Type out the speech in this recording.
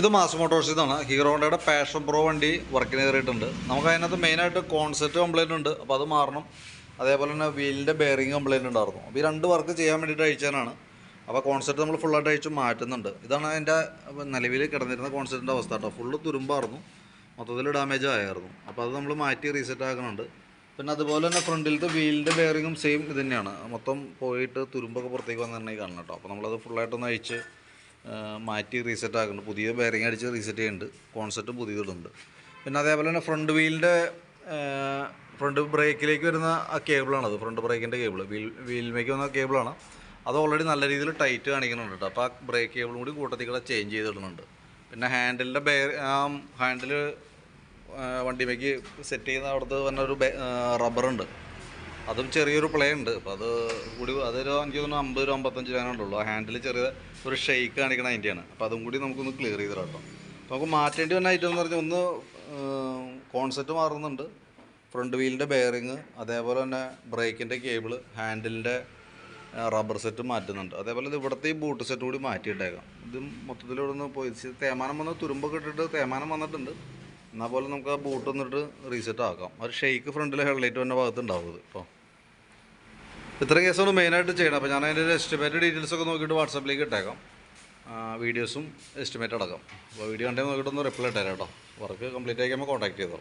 ഇത് മാസ് മോട്ടോഴ്സിൽ നിന്നാണ് ഹീറോ ഹോണ്ടയുടെ പാഷൻ പ്രോ വണ്ടി വർക്കിന് കയറിയിട്ടുണ്ട്. നമുക്ക് അതിനകത്ത് മെയിനായിട്ട് കോൺസെപ്റ്റ് കംപ്ലൈന്റ് ഉണ്ട്. അപ്പോൾ അത് മാറണം. അതേപോലെ തന്നെ വീലിന്റെ ബെയറിംഗ് കംപ്ലൈന്റ് ഉണ്ടായിരുന്നു. അപ്പോൾ ഈ രണ്ട് വർക്ക് ചെയ്യാൻ വേണ്ടിയിട്ട് അയച്ചാനാണ് അപ്പോൾ കോൺസെപ്റ്റ് നമ്മൾ ഫുള്ളായിട്ട് അയച്ച് മാറ്റുന്നുണ്ട്. ഇതാണ് അതിന്റെ നിലവിൽ കിടന്നിരുന്ന കോൺസെപ്റ്റിന്റെ അവസ്ഥ കേട്ടോ. ഫുള്ള് തുരുമ്പായിരുന്നു. മൊത്തത്തിൽ ഡാമേജ് ആയായിരുന്നു. അപ്പോൾ അത് നമ്മൾ മാറ്റി റീസെറ്റ് ആക്കുന്നുണ്ട് പിന്നെ അതുപോലെ തന്നെ ഫ്രണ്ടിലത്തെ വീലിന്റെ ബെയറിങ്ങും സെയിം ഇത് തന്നെയാണ്. മൊത്തം പോയിട്ട് തുരുമ്പൊക്കെ പുറത്തേക്ക് വന്നിട്ടുണ്ടെങ്കിൽ കാണണം കേട്ടോ. അപ്പോൾ നമ്മളത് ഫുള്ളായിട്ടൊന്ന് അയച്ച് മാറ്റി റീസെറ്റ് ആക്കുന്നുണ്ട് പുതിയ ബെയറിങ് അടിച്ച് റീസെറ്റ് ചെയ്യുന്നുണ്ട് കോൺസെപ്റ്റ് പുതിയതിടുന്നുണ്ട് പിന്നെ അതേപോലെ തന്നെ ഫ്രണ്ട് വീലിന്റെ ഫ്രണ്ട് ബ്രേക്കിലേക്ക് വരുന്ന ആ കേബിളാണത് ഫ്രണ്ട് ബ്രേക്കിന്റെ കേബിൾ വീൽ വീലിലേക്ക് വന്ന കേബിളാണ് അത് ഓൾറെഡി നല്ല രീതിയിൽ ടൈറ്റ് കാണിക്കുന്നുണ്ട് കേട്ടോ അപ്പോൾ ആ ബ്രേക്ക് കേബിളും കൂടി കൂട്ടത്തിൽ കൂടെ ചേഞ്ച് ചെയ്തിടുന്നുണ്ട് പിന്നെ ഹാൻഡിലിന്റെ ബെയർ ആ ഹാൻഡിൽ വണ്ടിമേക്ക് സെറ്റ് ചെയ്യുന്ന അവിടുത്തെ തന്നെ ഒരു റബ്ബറുണ്ട് അതും ചെറിയൊരു പ്ലേ ഉണ്ട്. അപ്പോൾ അത് കൂടി അതൊരു എനിക്ക് തോന്നുന്നു അമ്പത് രൂപ അമ്പത്തഞ്ച് രൂപ ഉള്ളൂ. ആ ഹാൻഡിൽ ചെറിയ ഒരു ഷെയ്ക്ക് കാണിക്കണ അതിന്റെയാണ് അപ്പോൾ അതും കൂടി നമുക്കൊന്ന് ക്ലിയർ ചെയ്ത് കേട്ടോ. നമുക്ക് മാറ്റേണ്ടി വന്ന ഐറ്റം എന്ന് പറഞ്ഞാൽ ഒന്ന് കോൺസെപ്റ്റ് മാറുന്നുണ്ട്. ഫ്രണ്ട് വീലിന്റെ ബെയറിങ് അതേപോലെ തന്നെ ബ്രേക്കിന്റെ കേബിൾ ഹാൻഡിലിന്റെ റബ്ബർ സെറ്റ് മാറ്റുന്നുണ്ട്. അതേപോലെ ഇത് ഇവിടുത്തെ ഈ ബൂട്ട് സെറ്റ് കൂടി മാറ്റിയിട്ടേക്കാം. ഇത് മൊത്തത്തിൽ ഇവിടെ നിന്ന് പോയി തേമാനം വന്ന് തുരുമ്പൊക്കെ ഇട്ടിട്ട് തേമാനം വന്നിട്ടുണ്ട്. എന്നാൽ പോലെ നമുക്ക് ആ ബൂട്ട് വന്നിട്ട് റീസെറ്റ് ആക്കാം. ഒരു ഷെയ്ക്ക് ഫ്രണ്ടിൽ ഹെഡ്ലൈറ്റ് വന്ന ഭാഗത്ത് ഉണ്ടാവും ഇത് ഇപ്പോൾ ഇത്ര കേസാണ് മെയിനായിട്ട് ചെയ്യണം. അപ്പോൾ ഞാൻ അതിന്റെ എസ്റ്റിമേറ്റ് ഡീറ്റെയിൽസ് ഒക്കെ നോക്കിയിട്ട് വാട്സാപ്പിലേക്ക് ഇട്ടേക്കാം. വീഡിയോസും എസ്റ്റിമേറ്റ് അടക്കം. അപ്പോൾ വീഡിയോ കണ്ടേ നോക്കിയിട്ടൊന്ന് റിപ്ലൈ ഇട്ടേരാം കേട്ടോ വർക്ക് കംപ്ലീറ്റ് ആക്കിയുമ്പോൾ കോൺടാക്ട് ചെയ്തോ